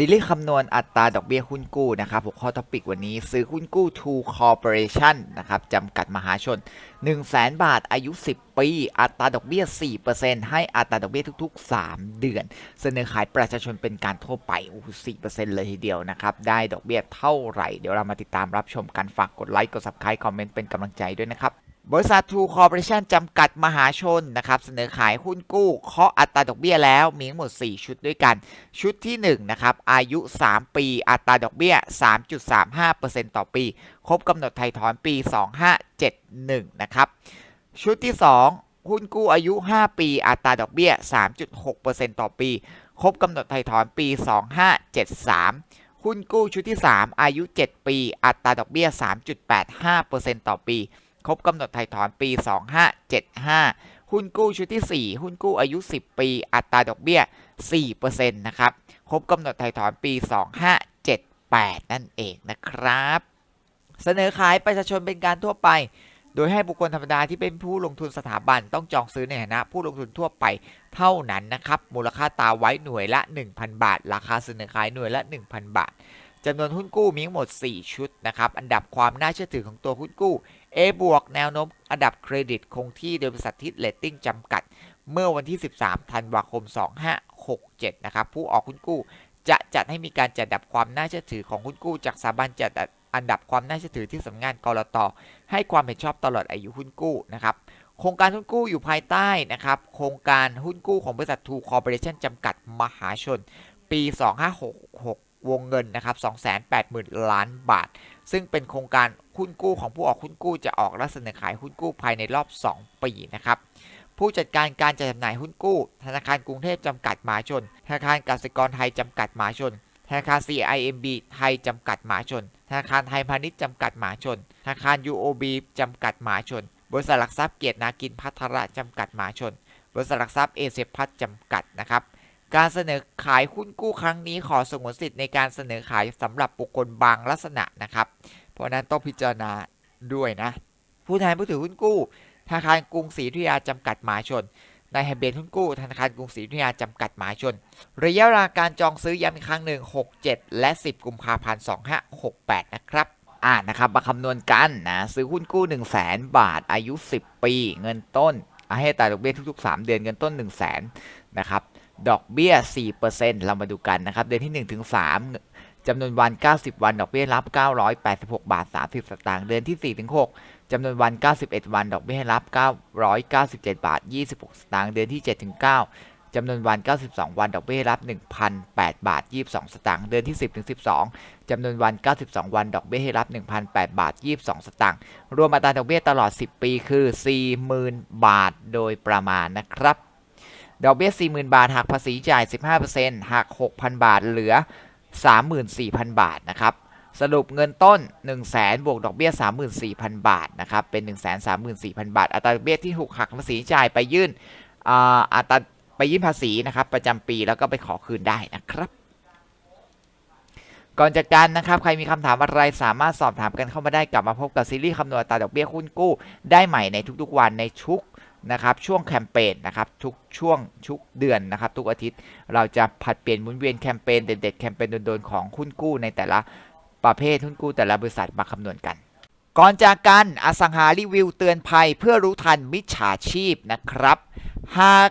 ซีรีส์คำนวณอัตราดอกเบี้ยหุ้นกู้นะครับหัวข้อท็อปิกวันนี้ซื้อหุ้นกู้ True Corporation นะครับจำกัดมหาชน 1 0 0 0 0แบาทอายุ 10 ปี อัตราดอกเบี้ย 4%ให้อัตราดอกเบี้ยทุก ๆ 3 เดือน เสนอขายประชาชนเป็นการทั่วไปโอ้โห4%เลยทีเดียวนะครับ ได้ดอกเบี้ยเท่าไหร่ เดี๋ยวเรามาติดตามรับชมกันฝากกดไลค์กด Subscribe คอมเมนต์เป็นกำลังใจด้วยนะครับ บริษัท True Corporation จำกัดมหาชนนะครับเสนอขายหุ้นกู้เคาะอัตราดอกเบี้ยแล้วมีทั้งหมด 4 ชุดด้วยกัน ชุดที่1นะครับอายุ 3 ปีอัตราดอกเบี้ย 3.35%ต่อปี ครบกำหนดไถ่ถอนปี 2571 นะครับชุดที่ 2 หุ้นกู้อายุ 5 ปีอัตราดอกเบี้ย 3.6%ต่อปี ครบกำหนดไถ่ถอนปี 2573หุ้นกู้ชุดที่ 3 อายุ 7 ปี อัตราดอกเบี้ย 3.85%ต่อปี ครบกำหนดถ่ายถอนปี 2575 หุ้นกู้ชุดที่ 4 หุ้นกู้อายุ 10 ปี อัตราดอกเบี้ย 4%นะครับ ครบกำหนดถ่ายถอนปี 2578 นั่นเองนะครับ เสนอขายประชาชนเป็นการทั่วไป โดยให้บุคคลธรรมดาที่เป็นผู้ลงทุนสถาบันต้องจองซื้อในฐานะผู้ลงทุนทั่วไปเท่านั้นนะครับ มูลค่าตาไว้หน่วยละ 1,000 บาท ราคาเสนอขายหน่วยละ 1,000 บาท จำนวนหุ้นกู้มีทั้งหมด 4 ชุดนะครับอันดับความน่าเชื่อถือของตัวหุ้นกู้ A บวกแนวโน้มอันดับเครดิตคงที่โดยบริษัททิศเลตติ้งจำกัด เมื่อวันที่ 13 ธันวาคม 2567 นะครับผู้ออกหุ้นกู้จะจัดให้มีการจัดอันดับความน่าเชื่อถือของหุ้นกู้ จากสถาบันจัดอันดับความน่าเชื่อถือที่สำนักงานกรตให้ความเห็นชอบตลอดอายุหุ้นกู้นะครับโครงการหุ้นกู้อยู่ภายใต้นะครับโครงการหุ้นกู้ของบริษัททูคอร์ปอเรชั่นจำกัดมหาชน ปี 2566 วงเงินนะครับ280,000 ล้านบาท ซึ่งเป็นโครงการหุ้นกู้ของผู้ออกหุ้นกู้จะออกและเสนอขายหุ้นกู้ภายในรอบ 2 ปีนะครับผู้จัดการการจัดจำหน่ายหุ้นกู้ ธนาคารกรุงเทพจำกัดมหาชน ธนาคารกสิกรไทยจำกัดมหาชน ธนาคาร CIMB ไทยจำกัดมหาชน ธนาคารไทยพาณิชย์จำกัดมหาชน ธนาคาร UOB จำกัดมหาชน บริษัทหลักทรัพย์เกียรตินากินพัทระจำกัดมหาชน บริษัทหลักทรัพย์เอเชียพัฒจำกัดนะครับ การเสนอขายหุ้นกู้ครั้งนี้ขอสงวนสิทธิ์ในการเสนอขายสำหรับบุคคลบางลักษณะนะครับ เพราะนั้นต้องพิจารณาด้วยนะ ผู้แทนผู้ถือหุ้นกู้ธนาคารกรุงศรีอยุธยาจำกัดมหาชนนายทะเบียนหุ้นกู้ธนาคารกรุงศรีอยุธยาจำกัดมหาชน ระยะเวลาการจองซื้อย้ำอีกครั้งหนึ่ง67 และ 10 กุมภาพันธ์2568 นะครับอ่านะครับมาคำนวณกันนะซื้อหุ้นกู้ 1 0 0 0 0แบาท อายุ 10 ปี เงินต้นให้อัตราดอกเบี้ยทุกๆ 3 เดือนเงินต้น 1 0 0 0 0แนะครับ ดอกเบี้ย 4%เรามาดูกันนะครับ เดือนที่ 1 ถึง 3จำนวนวัน 90 วัน ดอกเบี้ยรับ 986 บาท 30 สตางค์ เดือนที่ 4 ถึง 6จำนวนวัน 91 วัน ดอกเบี้ยรับ 997 บาท 26 สตางค์ เดือนที่ 7 ถึง 9จำนวนวัน 92 วัน ดอกเบี้ยรับ 1,008 บาท 22 สตางค์ เดือนที่ 10 ถึง 12จำนวนวัน 92 วัน ดอกเบี้ยรับ 1,008 บาท 22 สตางค์ รวมอัตราดอกเบี้ยตลอด 10 ปีคือ 40,000 บาท โดยประมาณนะครับ ดอกเบี้ย 40,000 บาทหักภาษีจ่าย 15%หัก 6,000 บาทเหลือ 34,000 บาทนะครับสรุปเงินต้น 1 0 0 0 0แบวกดอกเบี้ย 34,000 บาทนะครับเป็น 1 3 4 0 0 0 บาท อัตราดอกเบี้ยที่ถูกหักภาษีจ่ายไปยื่นอ่าอัตราไปยื่นภาษีนะครับประจำปีแล้วก็ไปขอคืนได้นะครับก่อนจากกันนะครับ ใครมีคำถามอะไรสามารถสอบถามกันเข้ามาได้กลับมาพบกับซีรีส์คำนวณอัตราดอกเบี้ยหุ้นกู้ ได้ใหม่ในทุกๆวันในทุก นะครับช่วงแคมเปญนะครับทุกช่วงทุกเดือนนะครับทุกอาทิตย์เราจะผัดเปลี่ยนหมุนเวียนแคมเปญเด็ดๆแคมเปญโดนๆของหุ้นกู้ในแต่ละประเภทหุ้นกู้แต่ละบริษัทมาคำนวณกัน ก่อนจากกันอสังหารีวิวเตือนภัยเพื่อรู้ทันมิจฉาชีพนะครับ หาก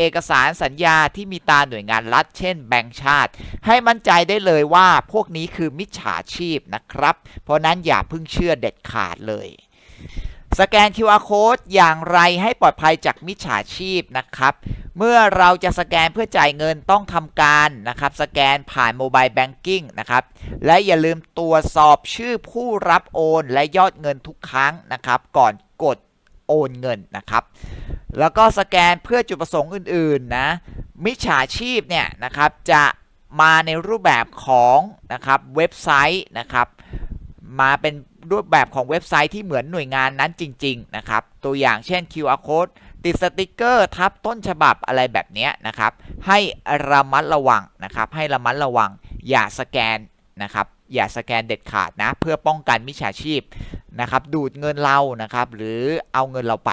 เอกสารสัญญาที่มีตาหน่วยงานรัฐ เช่นแบงก์ชาติ ให้มั่นใจได้เลยว่าพวกนี้คือมิจฉาชีพนะครับ เพราะนั้นอย่าเพิ่งเชื่อเด็ดขาดเลยสแกน QR code อย่างไรให้ปลอดภัยจากมิจฉาชีพนะครับ เมื่อเราจะสแกนเพื่อจ่ายเงินต้องทำการนะครับ สแกนผ่านโมบายแบงกิ้งนะครับ และอย่าลืมตรวจสอบชื่อผู้รับโอนและยอดเงินทุกครั้งนะครับ ก่อนกดโอนเงินนะครับ แล้วก็สแกนเพื่อจุดประสงค์อื่น ๆ นะ มิจฉาชีพเนี่ยนะครับจะมาในรูปแบบของนะครับเว็บไซต์นะครับ มาเป็นรูปแบบของเว็บไซต์ที่เหมือนหน่วยงานนั้นจริง ๆ นะครับ ตัวอย่างเช่น QR code ติดสติกเกอร์ทับต้นฉบับอะไรแบบนี้นะครับ ให้ระมัดระวังนะครับ ให้ระมัดระวังอย่าสแกนนะครับ อย่าสแกนเด็ดขาดนะ เพื่อป้องกันมิจฉาชีพนะครับ ดูดเงินเรานะครับ หรือเอาเงินเราไป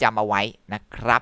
จำเอาไว้นะครับ